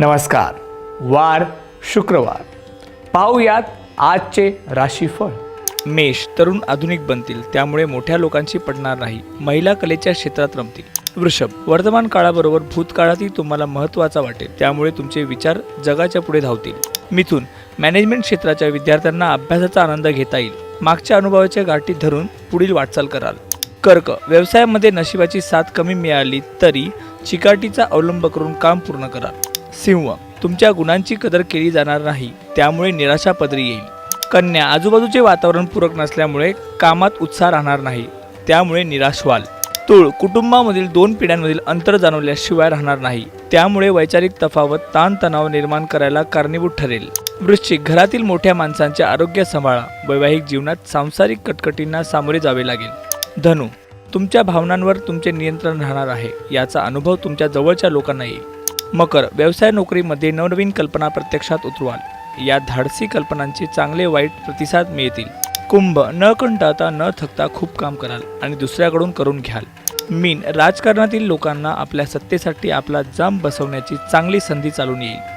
नमस्कार. वार शुक्रवार. पाहूयात आजचे राशीफळ. मेष तरुण आधुनिक बनतील. त्यामुळे मोठ्या लोकांची पडणार नाही. महिला कलेच्या क्षेत्रात रमतील. वृषभ वर्तमान काळाबरोबर भूतकाळातही तुम्हाला महत्त्वाचा वाटेल. त्यामुळे तुमचे विचार जगाच्या पुढे धावतील. मिथून मॅनेजमेंट क्षेत्राच्या विद्यार्थ्यांना अभ्यासाचा आनंद घेता येईल. मागच्या अनुभवाच्या गाठी धरून पुढील वाटचाल कराल. कर्क व्यवसायामध्ये नशिबाची साथ कमी मिळाली तरी चिकाटीचा अवलंब करून काम पूर्ण कराल. सिंह तुमच्या गुणांची कदर केली जाणार नाही त्यामुळे निराशा पदरी येईल. कन्या आजूबाजूचे वातावरण पूरक नसल्यामुळे कामात उत्साह राहणार नाही त्यामुळे निराश व्हाल. तुळ कुटुंबामधील दोन पिढ्यांमधील अंतर जाणवल्याशिवाय राहणार नाही त्यामुळे वैचारिक तफावत ताणतणाव निर्माण करायला कारणीभूत ठरेल. वृश्चिक घरातील मोठ्या माणसांचे आरोग्य सांभाळा वैवाहिक जीवनात सांसारिक कटकटींना सामोरे जावे लागेल. धनु तुमच्या भावनांवर तुमचे नियंत्रण राहणार आहे याचा अनुभव तुमच्या जवळच्या लोकांना येईल. मकर व्यवसाय नोकरीमध्ये नवनवीन कल्पना प्रत्यक्षात उतरवाल. या धाडसी कल्पनांचे चांगले वाईट प्रतिसाद मिळतील. कुंभ न कंटाळता न थकता खूप काम कराल आणि दुसऱ्याकडून करून घ्याल. मीन राजकारणातील लोकांना आपल्या सत्तेसाठी आपला जाम बसवण्याची चांगली संधी चालून येईल.